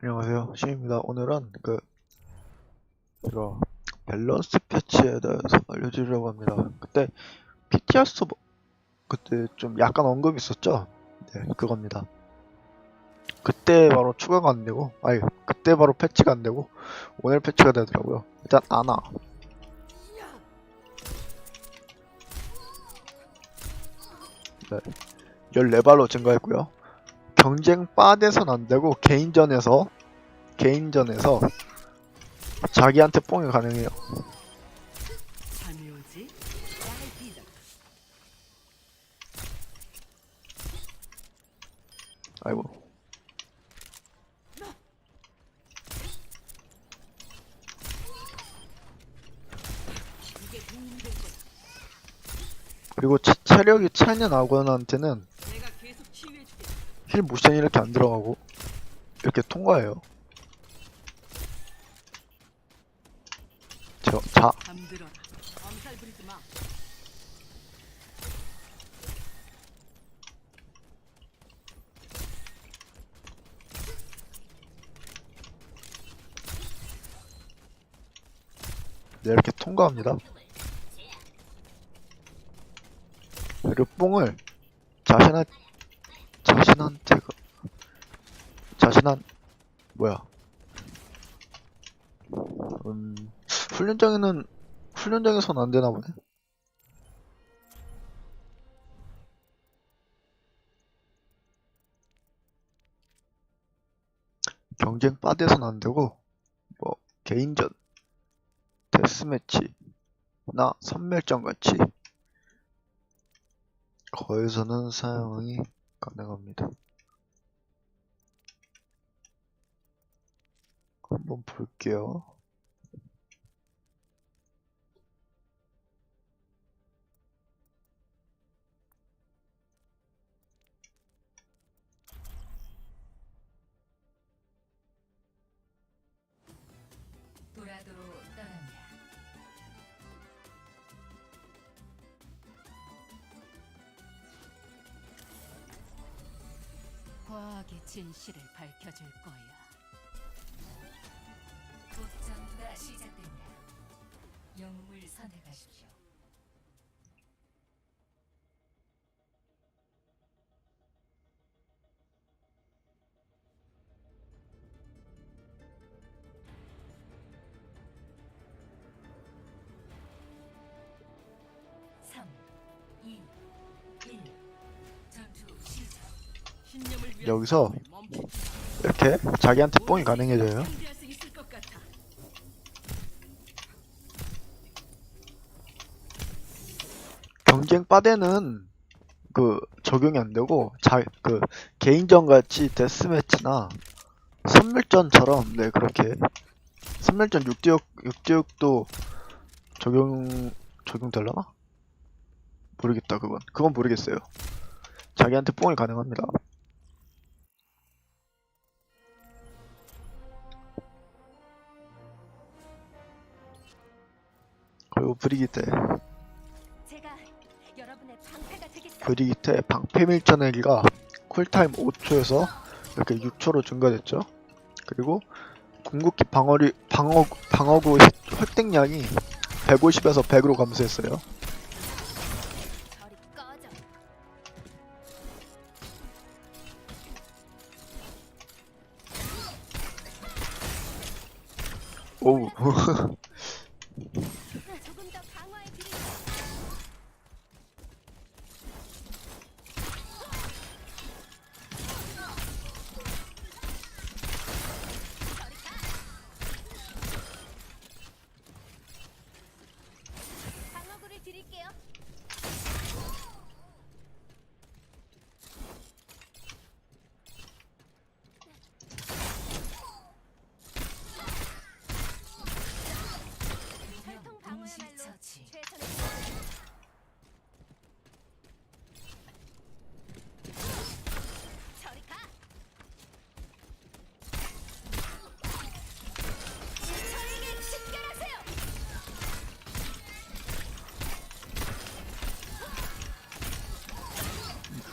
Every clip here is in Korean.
안녕하세요. 신입니다. 오늘은 그, 이거, 밸런스 패치에 대해서 알려드리려고 합니다. 그때, 서버, 그때 좀 약간 언급이 있었죠? 네, 그겁니다. 그때 바로 추가가 안 되고, 아니, 그때 바로 패치가 안 되고, 오늘 패치가 되더라고요. 일단, 아나. 네. 14발로 증가했고요. 경쟁 바에선 안 되고 개인전에서 개인전에서 자기한테 뽕이 가능해요. 아이고. 그리고 체, 체력이 차이는 아군한테는 힐 모션이 이렇게 안 들어가고 이렇게 통과해요. 저, 자. 네, 이렇게 통과합니다. 그리고 뽕을 자신한 자신한테 그- 자신한 뭐야? 음, 훈련장에는 훈련장에선 안 되나 보네. 경쟁 바에선 안 되고 뭐 개인전 데스매치나 선멸전 같이 거기서는 사용이 가능합니다. 한번 볼게요. 과학의 진실을 밝혀줄 거야. 곧 전투가 시작됩니다. 영웅을 선택하십시오. 여기서 이렇게 자기한테 마. 뽕이 가능해져요. 경쟁 바에는 그 적용이 안 되고 자 그 개인전 같이 데스매치나 선멸전처럼 네 그렇게 선멸전 6대6 6대6도 적용 적용되려나? 모르겠다 그건 그건 모르겠어요. 자기한테 뽕이 가능합니다. 브리기테 제가 여러분의 방패가 되겠어. 브리기테 방패 밀쳐내기가 쿨타임 5초에서 이렇게 6초로 증가됐죠. 그리고 궁극기 방어리 방어 방어구 획- 획득량이 150에서 100으로 감소했어요. 오우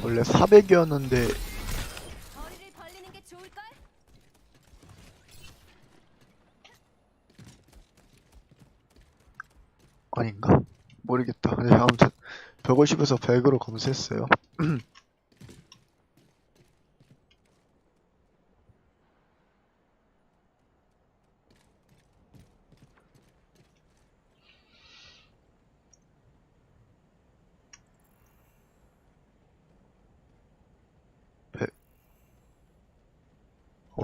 원래 400이었는데 머리를 벌리는 게 좋을걸? 아닌가 모르겠다. 근데 아무튼 150에서 100으로 검수했어요.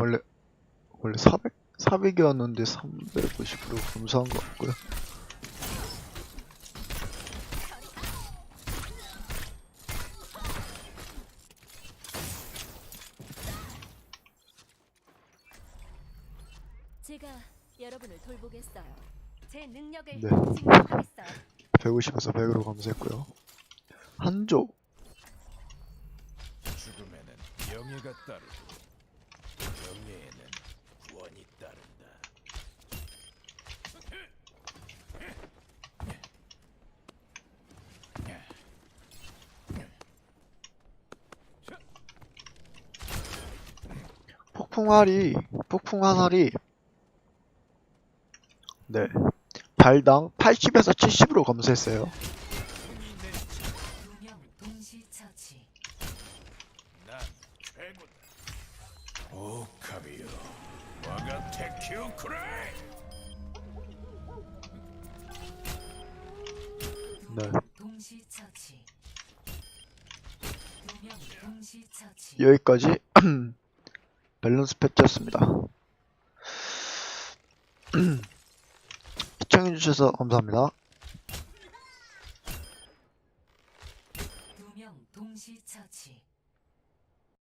원래 원래 400 400이었는데 350으로 검사한 것 같고요. 제가 여러분을 돌보겠어요. 제 능력을 네. 증명하겠어요. 150에서 100으로 검색했고요. 한조 죽음에는 명예가 따르고 따른다. 폭풍알이 폭풍 화살이 네 발당 80에서 70으로 검색했어요. 두 명 동시 처치. 난 최고다. 오 카비요, 와가 테키오 쿠라이. 네 동시 처치. 두명 동시 처치. 여기까지 밸런스 패치였습니다. 시청해주셔서 감사합니다.